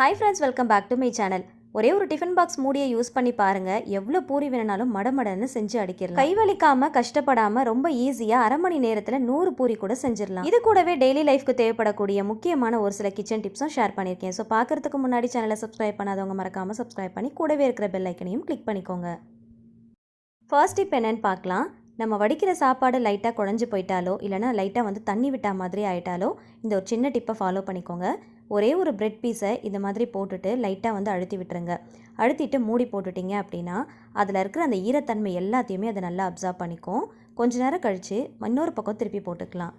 Hi friends welcome back to my channel ஒரே ஒரு tiffin box மூடியை யூஸ் பண்ணி பாருங்க. எவ்வளோ பூரி வேணாலும் மடமடன்னு செஞ்சு அடிக்கலாம் கை வலிக்காம கஷ்டப்படாம ரொம்ப ஈஸியாக அரை மணி நேரத்தில் நூறு பூரி கூட செஞ்சிடலாம். இது கூடவே டெய்லி லைஃப்க்கு தேவைப்படக்கூடிய முக்கியமான ஒரு சில கிச்சன் டிப்ஸும் ஷேர் பண்ணியிருக்கேன். ஸோ பார்க்கறதுக்கு முன்னாடி சேனலை சப்ஸ்கிரைப் பண்ணாதவங்க மறக்காம சப்ஸ்கிரைப் பண்ணி கூடவே இருக்கிற பெல் ஐக்கனையும் கிளிக் பண்ணிக்கோங்க. ஃபர்ஸ்ட் டிப் என்னன்னு பார்க்கலாம். நம்ம வடிக்கிற சாப்பாடு லைட்டாக குழஞ்சு போயிட்டாலோ இல்லைனா லைட்டாக வந்து தண்ணி விட்டா மாதிரி ஆயிட்டாலோ இந்த ஒரு சின்ன டிப்பை ஃபாலோ பண்ணிக்கோங்க. ஒரே ஒரு பிரெட் பீஸை இந்த மாதிரி போட்டுட்டு லைட்டாக வந்து அழுத்தி விட்டுருங்க. அழுத்திட்டு மூடி போட்டுட்டீங்க அப்படின்னா அதில் இருக்கிற அந்த ஈரத்தன்மை எல்லாத்தையுமே அதை நல்லா அப்சர்வ் பண்ணிக்கும். கொஞ்ச நேரம் கழித்து இன்னொரு பக்கம் திருப்பி போட்டுக்கலாம்.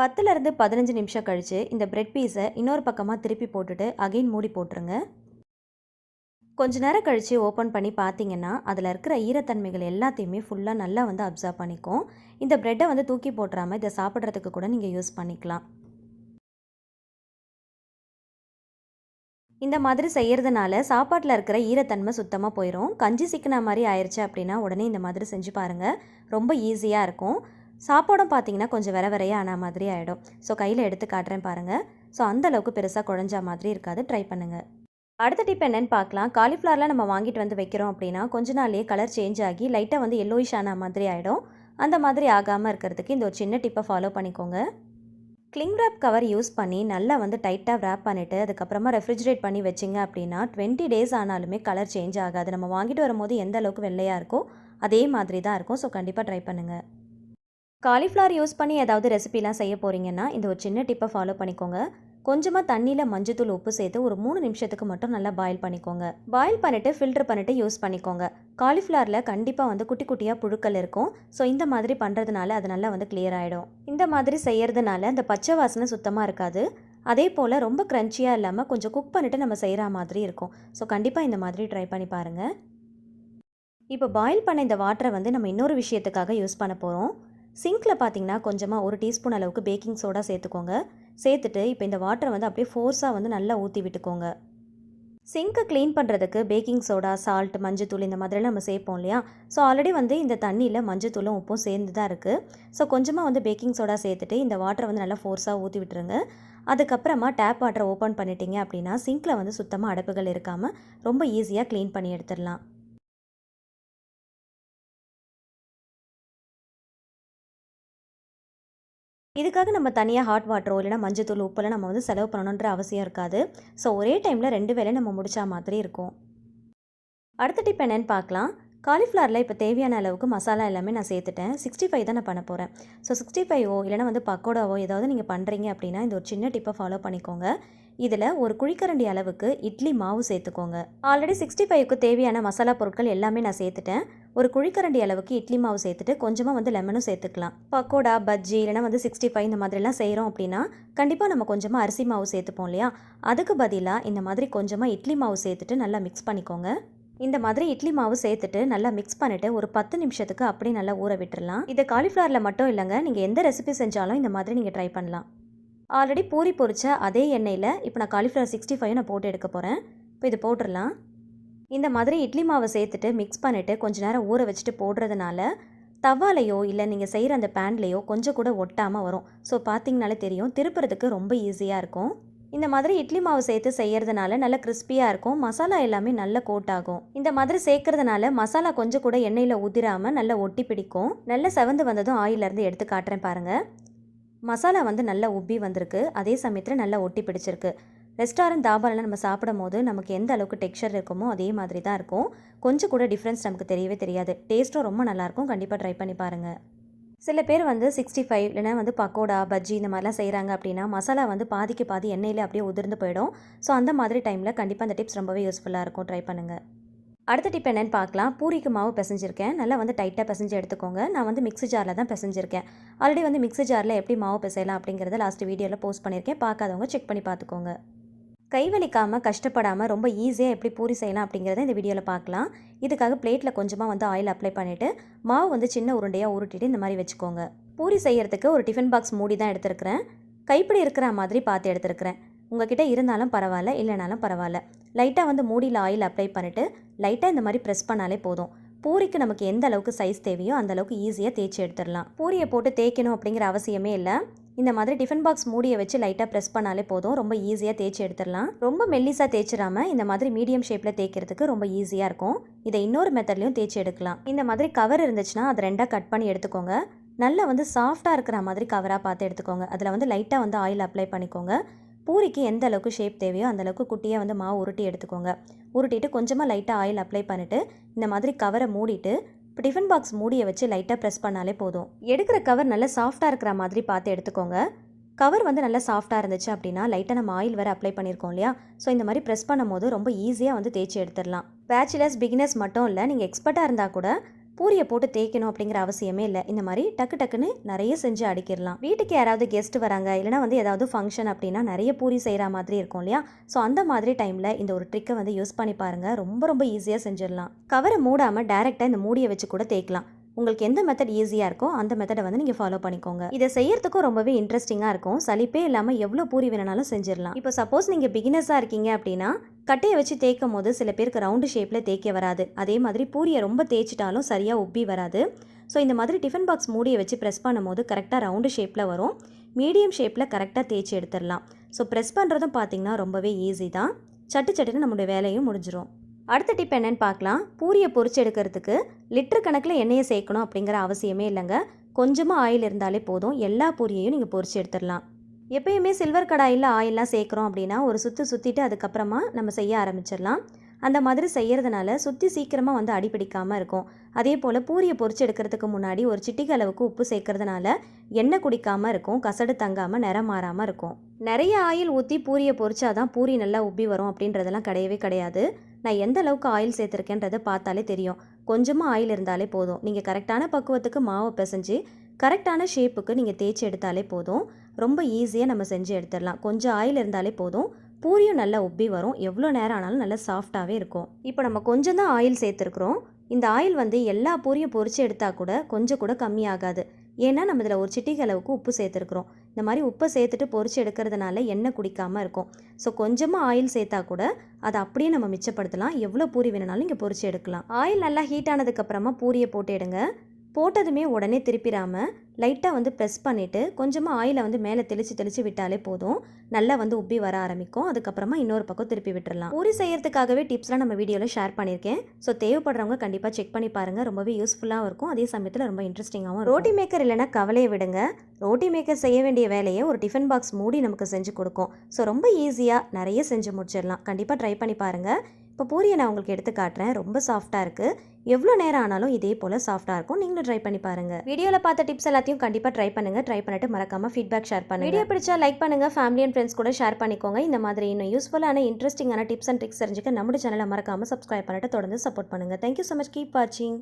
பத்துலேருந்து பதினஞ்சு நிமிஷம் கழித்து இந்த பிரெட் பீஸை இன்னொரு பக்கமாக திருப்பி போட்டுட்டு அகைன் மூடி போட்டுருங்க. கொஞ்ச நேரம் கழித்து ஓப்பன் பண்ணி பார்த்தீங்கன்னா அதில் இருக்கிற ஈரத்தன்மைகள் எல்லாத்தையுமே ஃபுல்லாக நல்லா வந்து அப்சர்வ் பண்ணிக்கும். இந்த ப்ரெட்டை வந்து தூக்கி போட்டுறாமல் இதை சாப்பிட்றதுக்கு கூட நீங்கள் யூஸ் பண்ணிக்கலாம். இந்த மாதிரி செய்கிறதுனால சாப்பாட்டில் இருக்கிற ஈரத்தன்மை சுத்தமாக போயிடும் கஞ்சி சிக்கின மாதிரி ஆயிடுச்சு அப்படின்னா உடனே இந்த மாதிரி செஞ்சு பாருங்கள் ரொம்ப ஈஸியாக இருக்கும். சாப்பாடும் பார்த்தீங்கன்னா கொஞ்சம் வர விரையாக ஆன மாதிரி ஆகிடும் ஸோ கையில் எடுத்து காட்டுறேன் பாருங்கள் ஸோ அந்தளவுக்கு பெருசாக குழஞ்சா மாதிரி இருக்காது. ட்ரை பண்ணுங்கள் அடுத்த டிப் என்னென்னு பார்க்கலாம். காலிஃப்ளவரில் நம்ம வாங்கிட்டு வந்து வைக்கிறோம் அப்படின்னா கொஞ்ச நாள்லேயே கலர் சேஞ்ச் ஆகி லைட்டாக வந்து எல்லோயிஷ் ஆன மாதிரி ஆகிடும் அந்த மாதிரி ஆகாமல் இருக்கிறதுக்கு இந்த ஒரு சின்ன டிப்பை ஃபாலோ பண்ணிக்கோங்க. கிளிங் ரேப் கவர் யூஸ் பண்ணி நல்லா வந்து டைட்டாக ரேப் பண்ணிவிட்டு அதுக்கப்புறமா ரெஃப்ரிஜரேட் பண்ணி வச்சிங்க அப்படின்னா டுவெண்ட்டி டேஸ் ஆனாலுமே கலர் சேஞ்ச் ஆகாது. நம்ம வாங்கிட்டு வரும்போது எந்த அளவுக்கு வெள்ளையாக இருக்கோ அதே மாதிரி தான் இருக்கும். ஸோ கண்டிப்பாக ட்ரை பண்ணுங்கள் காலிஃப்ளவர் யூஸ் பண்ணி ஏதாவது ரெசிபிலாம் செய்ய போகிறீங்கன்னா இந்த ஒரு சின்ன டிப்பை ஃபாலோ பண்ணிக்கோங்க. கொஞ்சமாக தண்ணியில் மஞ்சத்தூள் உப்பு சேர்த்து ஒரு மூணு நிமிஷத்துக்கு மட்டும் நல்லா பாயில் பண்ணிக்கோங்க. பாயில் பண்ணிவிட்டு ஃபில்டர் பண்ணிவிட்டு யூஸ் பண்ணிக்கோங்க. காலிஃப்ளவரில் கண்டிப்பாக வந்து குட்டி குட்டியாக புழுக்கள் இருக்கும். ஸோ இந்த மாதிரி பண்ணுறதுனால அது நல்லா வந்து கிளியர் ஆகிடும் இந்த மாதிரி செய்கிறதுனால அந்த பச்சை வாசனை சுத்தமாக இருக்காது. அதே போல் ரொம்ப க்ரன்ச்சியாக இல்லாமல் கொஞ்சம் குக் பண்ணிவிட்டு நம்ம செய்கிற மாதிரி இருக்கும். ஸோ கண்டிப்பாக இந்த மாதிரி ட்ரை பண்ணி பாருங்கள் இப்போ பாயில் பண்ண இந்த வாட்டரை வந்து நம்ம இன்னொரு விஷயத்துக்காக யூஸ் பண்ண போகிறோம் சிங்கில் பார்த்தீங்கன்னா கொஞ்சமாக ஒரு டீஸ்பூன் அளவுக்கு பேக்கிங் சோடா சேர்த்துக்கோங்க. சேர்த்துட்டு இப்போ இந்த வாட்டரை வந்து அப்படியே ஃபோர்ஸாக வந்து நல்லா ஊற்றி விட்டுக்கோங்க. சிங்க்கை க்ளீன் பண்ணுறதுக்கு பேக்கிங் சோடா சால்ட் மஞ்சத்தூள் இந்த மாதிரிலாம் நம்ம சேர்ப்போம் இல்லையா? ஸோ ஆல்ரெடி வந்து இந்த தண்ணியில் மஞ்சத்தூளும் உப்பும் சேர்ந்து தான் இருக்குது ஸோ கொஞ்சமாக வந்து பேக்கிங் சோடா சேர்த்துட்டு இந்த வாட்டரை வந்து நல்லா ஃபோர்ஸாக ஊற்றி விட்டுருங்க. அதுக்கப்புறமா டேப் வாட்டரை ஓப்பன் பண்ணிட்டீங்க அப்படின்னா சிங்கில் வந்து சுத்தமாக அடைப்புகள் இருக்காமல் ரொம்ப ஈஸியாக க்ளீன் பண்ணி எடுத்துடலாம். இதுக்காக நம்ம தனியாக ஹாட் வாட்டரோ இல்லைனா மஞ்சத்தூள் உப்பெல்லாம் நம்ம வந்து செலவு பண்ணணுன்ற அவசியம் இருக்காது. ஸோ ஒரே டைமில் ரெண்டு வேலையும் நம்ம முடித்தா மாதிரி இருக்கும். அடுத்த டிப் என்னென்னு பார்க்கலாம். காலிஃப்ளவரில் இப்போ தேவையான அளவுக்கு மசாலா எல்லாமே நான் சேர்த்துட்டேன். சிக்ஸ்டி ஃபைவ் தான் நான் பண்ண போகிறேன் ஸோ சிக்ஸ்டி ஃபைவோ இல்லைனா வந்து பக்கோடாவோ ஏதாவது நீங்கள் பண்ணுறீங்க அப்படின்னா இந்த ஒரு சின்ன டிப்பை ஃபாலோ பண்ணிக்கோங்க. இதில் ஒரு குழிக்கரண்டி அளவுக்கு இட்லி மாவு சேர்த்துக்கோங்க. ஆல்ரெடி சிக்ஸ்டி ஃபைவ்க்கு தேவையான மசாலா பொருட்கள் எல்லாமே நான் சேர்த்துட்டேன். ஒரு குழிக்கரண்டி அளவுக்கு இட்லி மாவு சேர்த்துட்டு கொஞ்சமாக வந்து லெமனும் சேர்த்துக்கலாம். பக்கோடா பஜ்ஜி இல்லைனா வந்து சிக்ஸ்டி ஃபைவ் இந்த மாதிரிலாம் செய்கிறோம் அப்படின்னா கண்டிப்பாக நம்ம கொஞ்சமாக அரிசி மாவு சேர்த்துப்போம் இல்லையா? அதுக்கு பதிலாக இந்த மாதிரி கொஞ்சமாக இட்லி மாவு சேர்த்துட்டு நல்லா மிக்ஸ் பண்ணிக்கோங்க. இந்த மாதிரி இட்லி மாவு சேர்த்துட்டு நல்லா மிக்ஸ் பண்ணிவிட்டு ஒரு பத்து நிமிஷத்துக்கு அப்படியே நல்லா ஊற விட்டுறலாம். இதை காலிஃப்ளவரில் மட்டும் இல்லைங்க நீங்கள் எந்த ரெசிபி செஞ்சாலும் இந்த மாதிரி நீங்கள் ட்ரை பண்ணலாம். ஆல்ரெடி பூரி பொரிச்ச அதே எண்ணெயில் இப்போ நான் காலிஃப்ளவர் சிக்ஸ்டி ஃபைவ் நான் போட்டு எடுக்க போகிறேன் இப்போ இது போட்டுடலாம். இந்த மாதிரி இட்லி மாவை சேர்த்துட்டு மிக்ஸ் பண்ணிவிட்டு கொஞ்சம் நேரம் ஊற வச்சுட்டு போடுறதுனால தவாலையோ இல்லை நீங்கள் செய்கிற அந்த பேன்லேயோ கொஞ்சம் கூட ஒட்டாமல் வரும். ஸோ பார்த்தீங்கனாலே தெரியும். திருப்புறதுக்கு ரொம்ப ஈஸியாக இருக்கும். இந்த மாதிரி இட்லி மாவு சேர்த்து செய்கிறதுனால நல்லா கிறிஸ்பியாக இருக்கும். மசாலா எல்லாமே நல்ல கோட் ஆகும் இந்த மாதிரி சேர்க்கறதுனால மசாலா கொஞ்சம் கூட எண்ணெயில் உதிராமல் நல்லா ஒட்டி பிடிக்கும். நல்ல செவந்து வந்ததும் ஆயிலேருந்து எடுத்து காட்டுறேன் பாருங்கள் மசாலா வந்து நல்லா உப்பி வந்திருக்கு. அதே சமயத்தில் நல்லா ஒட்டி பிடிச்சிருக்கு. ரெஸ்டாரண்ட் தாபாலெலாம் நம்ம சாப்பிடும் போது நமக்கு எந்த அளவுக்கு டெக்ஸ்சர் இருக்குமோ அதே மாதிரி தான் இருக்கும். கொஞ்சம் கூட டிஃப்ரென்ஸ் நமக்கு தெரியவே தெரியாது. டேஸ்ட்டும் ரொம்ப நல்லாயிருக்கும் கண்டிப்பாக ட்ரை பண்ணி பாருங்கள் சில பேர் வந்து சிக்ஸ்டி ஃபைவ் இல்லைனா வந்து பக்கோடா பஜ்ஜி இந்த மாதிரிலாம் செய்கிறாங்க அப்படின்னா மசாலா வந்து பாதிக்கு பாதி எண்ணெயில் அப்படியே உதிர்ந்து போயிடும். ஸோ அந்த மாதிரி டைமில் கண்டிப்பாக அந்த டிப்ஸ் ரொம்பவே யூஸ்ஃபுல்லாக இருக்கும். ட்ரை பண்ணுங்கள் அடுத்த டிப் என்னென்னு பார்க்கலாம். பூரிக்கு மாவு பிசைஞ்சிருக்கேன். நல்லா வந்து டைட்டாக பிசைஞ்சு எடுத்துக்கோங்க. நான் வந்து மிக்ஸி ஜாரில் தான் பிசைஞ்சிருக்கேன். ஆல்ரெடி வந்து மிக்ஸி ஜாரில் எப்படி மாவு பிசையலாம் அப்படிங்கிறத லாஸ்ட் வீடியோவில் போஸ்ட் பண்ணியிருக்கேன் பார்க்காதவங்க செக் பண்ணி பார்த்துக்கோங்க. கை வலிக்காமல் கஷ்டப்படாமல் ரொம்ப ஈஸியாக எப்படி பூரி செய்யலாம் அப்படிங்கிறத இந்த வீடியோவில் பார்க்கலாம். இதுக்காக பிளேட்டில் கொஞ்சமாக வந்து ஆயில் அப்ளை பண்ணிவிட்டு மாவு வந்து சின்ன உருண்டையாக உருட்டிட்டு இந்த மாதிரி வச்சுக்கோங்க. பூரி செய்கிறதுக்கு ஒரு டிஃபன் பாக்ஸ் மூடி தான் எடுத்துருக்கிறேன். கைப்பிடி இருக்கிற மாதிரி பார்த்து எடுத்துருக்கிறேன். உங்ககிட்ட இருந்தாலும் பரவாயில்ல இல்லைனாலும் பரவாயில்ல. லைட்டாக வந்து மூடியில் ஆயில் அப்ளை பண்ணிவிட்டு லைட்டாக இந்த மாதிரி ப்ரெஸ் பண்ணாலே போதும். பூரிக்கு நமக்கு எந்த அளவுக்கு சைஸ் தேவையோ அந்த அளவுக்கு ஈஸியாக தேய்ச்சி எடுத்துடலாம். பூரியை போட்டு தேய்க்கணும் அப்படிங்கிற அவசியமே இல்லை. இந்த மாதிரி டிஃபன் பாக்ஸ் மூடியை வச்சு லைட்டாக ப்ரெஸ் பண்ணாலே போதும். ரொம்ப ஈஸியாக தேய்ச்சி எடுத்துடலாம். ரொம்ப மெல்லிஸாக தேய்ச்சிடாம இந்த மாதிரி மீடியம் ஷேப்பில் தேய்க்கிறதுக்கு ரொம்ப ஈஸியாக இருக்கும். இதை இன்னொரு மெத்தட்லையும் தேய்ச்சி எடுக்கலாம். இந்த மாதிரி கவர் இருந்துச்சுன்னா அதை ரெண்டாக கட் பண்ணி எடுத்துக்கோங்க. நல்லா வந்து சாஃப்டாக இருக்கிற மாதிரி கவராக பார்த்து எடுத்துக்கோங்க. அதில் வந்து லைட்டாக வந்து ஆயில் அப்ளை பண்ணிக்கோங்க. பூரிக்கு எந்த அளவுக்கு ஷேப் தேவையோ அந்த அளவுக்கு குட்டியாக வந்து மாவு உருட்டி எடுத்துக்கோங்க. உருட்டிட்டு கொஞ்சமாக லைட்டாக ஆயில் அப்ளை பண்ணிவிட்டு இந்த மாதிரி கவரை மூடிட்டு இப்போ டிஃபன் பாக்ஸ் மூடியை வச்சு லைட்டாக ப்ரெஸ் பண்ணாலே போதும். எடுக்கிற கவர் நல்லா சாஃப்டாக இருக்கிற மாதிரி பார்த்து எடுத்துக்கோங்க. கவர் வந்து நல்லா சாஃப்டாக இருந்துச்சு அப்படின்னா லைட்டாக நம்ம ஆயில் வேறு அப்ளை பண்ணியிருக்கோம் இல்லையா? ஸோ இந்த மாதிரி ப்ரெஸ் பண்ணும்போது ரொம்ப ஈஸியாக வந்து தேய்ச்சி எடுத்துடலாம். பேச்சுலர்ஸ் பிகினர்ஸ் மட்டும் இல்லை நீங்கள் எக்ஸ்பர்ட்டாக இருந்தால் கூட பூரியை போட்டு தேய்க்கணும் அப்படிங்கிற அவசியமே இல்லை. இந்த மாதிரி டக்கு டக்குன்னு நிறைய செஞ்சு அடிக்கிடலாம். வீட்டுக்கு யாராவது கெஸ்ட் வராங்க இல்லைனா வந்து ஏதாவது ஃபங்க்ஷன் அப்படின்னா நிறைய பூரி செய்கிற மாதிரி இருக்கும் இல்லையா? ஸோ அந்த மாதிரி டைமில் இந்த ஒரு ட்ரிக்கை வந்து யூஸ் பண்ணி பாருங்கள் ரொம்ப ரொம்ப ஈஸியாக செஞ்சிடலாம். கவரை மூடாமல் டேரெக்டாக இந்த மூடியை வச்சு கூட தேய்க்கலாம். உங்களுக்கு எந்த மெத்தட் ஈஸியாக இருக்கோ அந்த மெத்தடை வந்து நீங்கள் ஃபாலோ பண்ணிக்கோங்க. இதை செய்யறதுக்கும் ரொம்பவே இன்ட்ரெஸ்டிங்காக இருக்கும். சலிப்பே இல்லாமல் எவ்வளோ பூரி வேணாலும் செஞ்சிடலாம். இப்போ சப்போஸ் நீங்கள் பிகினர்ஸாக இருக்கீங்க அப்படின்னா கட்டையை வச்சு தேய்க்கும் போது சில பேருக்கு ரவுண்டு ஷேப்பில் தேய்க்க வராது. அதே மாதிரி பூரியை ரொம்ப தேய்ச்சிட்டாலும் சரியாக உப்பி வராது. ஸோ இந்த மாதிரி டிஃபன் பாக்ஸ் மூடியை வச்சு ப்ரெஸ் பண்ணும்போது கரெக்டாக ரவுண்டு ஷேப்பில் வரும். மீடியம் ஷேப்பில் கரெக்டாக தேய்ச்சி எடுத்துடலாம். ஸோ ப்ரெஸ் பண்ணுறதும் பார்த்தீங்கன்னா ரொம்பவே ஈஸி தான். சட்டு சட்டுன்னு நம்மளுடைய வேலையும் முடிஞ்சிடும் அடுத்த டிப் என்னன்னு பார்க்கலாம். பூரியை பொரிச்சு எடுக்கிறதுக்கு லிட்டர் கணக்கில் எண்ணெயை சேர்க்கணும் அப்படிங்கிற அவசியமே இல்லைங்க. கொஞ்சமாக ஆயில் இருந்தாலே போதும். எல்லா பூரியையும் நீங்கள் பொறிச்சு எடுத்துடலாம். எப்பயுமே சில்வர் கடாயில் ஆயிலெலாம் சேர்க்குறோம் அப்படின்னா ஒரு சுற்று சுற்றிட்டு அதுக்கப்புறமா நம்ம செய்ய ஆரம்பிச்சிடலாம். அந்த மாதிரி செய்கிறதுனால சுற்றி சீக்கிரமாக வந்து அடிப்பிடிக்காமல் இருக்கும். அதே போல் பூரியை பொறிச்சு எடுக்கிறதுக்கு முன்னாடி ஒரு சிட்டிகை அளவுக்கு உப்பு சேர்க்கறதுனால எண்ணெய் குடிக்காமல் இருக்கும். கசடு தங்காமல் நிறம் மாறாமல் இருக்கும். நிறைய ஆயில் ஊற்றி பூரியை பொரிச்சாதான் பூரி நல்லா உப்பி வரும் அப்படின்றதெல்லாம் கிடையவே கிடையாது. நான் எந்த அளவுக்கு ஆயில் சேர்த்துருக்கேன்றதை பார்த்தாலே தெரியும். கொஞ்சமாக ஆயில் இருந்தாலே போதும். நீங்கள் கரெக்டான பக்குவத்துக்கு மாவை பிசைஞ்சு கரெக்டான ஷேப்புக்கு நீங்கள் தேய்ச்சி எடுத்தாலே போதும். ரொம்ப ஈஸியாக நம்ம செஞ்சு எடுத்துடலாம். கொஞ்சம் ஆயில் இருந்தாலே போதும். பூரியும் நல்லா உப்பி வரும். எவ்வளோ நேரம் ஆனாலும் நல்லா சாஃப்டாகவே இருக்கும். இப்போ நம்ம கொஞ்சம் தான் ஆயில் சேர்த்துருக்குறோம். இந்த ஆயில் வந்து எல்லா பூரியும் பொறிச்சு எடுத்தால் கூட கொஞ்சம் கூட கம்மியாகாது. ஏன்னா நம்ம இதில் ஒரு சிட்டிகை அளவுக்கு உப்பு சேர்த்துருக்குறோம். இந்த மாதிரி உப்பை சேர்த்துட்டு பொறிச்சு எடுக்கிறதுனால எண்ணெய் குடிக்காமல் இருக்கும். ஸோ கொஞ்சமாக ஆயில் சேர்த்தா கூட அதை அப்படியே நம்ம மிச்சப்படுத்தலாம். எவ்வளோ பூரி வேணுனாலும் இங்கே பொறிச்சு எடுக்கலாம். ஆயில் நல்லா ஹீட் ஆனதுக்கப்புறமா பூரியை போட்டு எடுங்க. போட்டதுமே உடனே திருப்பிடாமல் லைட்டாக வந்து ப்ரெஸ் பண்ணிவிட்டு கொஞ்சமாக ஆயிலை வந்து மேலே தெளித்து தெளித்து விட்டாலே போதும். நல்லா வந்து உப்பி வர ஆரம்பிக்கும். அதுக்கப்புறமா இன்னொரு பக்கம் திருப்பி விட்டுடலாம் பூரி செய்கிறதுக்காகவே டிப்ஸ்லாம் நம்ம வீடியோவில் ஷேர் பண்ணியிருக்கேன். ஸோ தேவைப்படுறவங்க கண்டிப்பாக செக் பண்ணி பாருங்கள் ரொம்பவே யூஸ்ஃபுல்லாகவும் இருக்கும். அதே சமயத்தில் ரொம்ப இன்ட்ரெஸ்டிங்காகவும் ரோட்டி மேக்கர் இல்லைனா கவலையை விடுங்க. ரோட்டி மேக்கர் செய்ய வேண்டிய வேலையை ஒரு டிஃபன் பாக்ஸ் மூடி நமக்கு செஞ்சு கொடுக்கும். ஸோ ரொம்ப ஈஸியாக நிறைய செஞ்சு முடிச்சிடலாம். கண்டிப்பாக ட்ரை பண்ணி பாருங்கள் இப்போ பூரியை நான் உங்களுக்கு எடுத்து காட்டுறேன். ரொம்ப சாஃப்டாக இருக்குது எவ்வளோ நேரம் ஆனாலும் இதே போல் சாஃப்டாக இருக்கும். நீங்களும் ட்ரை பண்ணி பாருங்கள் வீடியோவில் பார்த்த டிப்ஸ் எல்லாத்தையும் கண்டிப்பாக ட்ரை பண்ணுங்கள் ட்ரை பண்ணிட்டு மறக்காமல் ஃபீட்பேக் ஷேர் பண்ணுங்கள் வீடியோ பிடிச்சா லைக் பண்ணுங்கள் ஃபேமிலி அண்ட் ஃப்ரெண்ட்ஸ் கூட ஷேர் பண்ணிக்கோங்க. இந்த மாதிரி இன்னும் யூஸ்ஃபுல்லான இன்ட்ரெஸ்டிங்கான டிப்ஸ் அண்ட் ட்ரிக்ஸ் தெரிஞ்சுக்க நம்முடைய சேனலை மறக்காமல் சப்ஸ்கிரைப் பண்ணிட்டு தொடர்ந்து சப்போர்ட் பண்ணுங்கள் தேங்க்யூ ஸோ மச் கீப் வாட்சிங்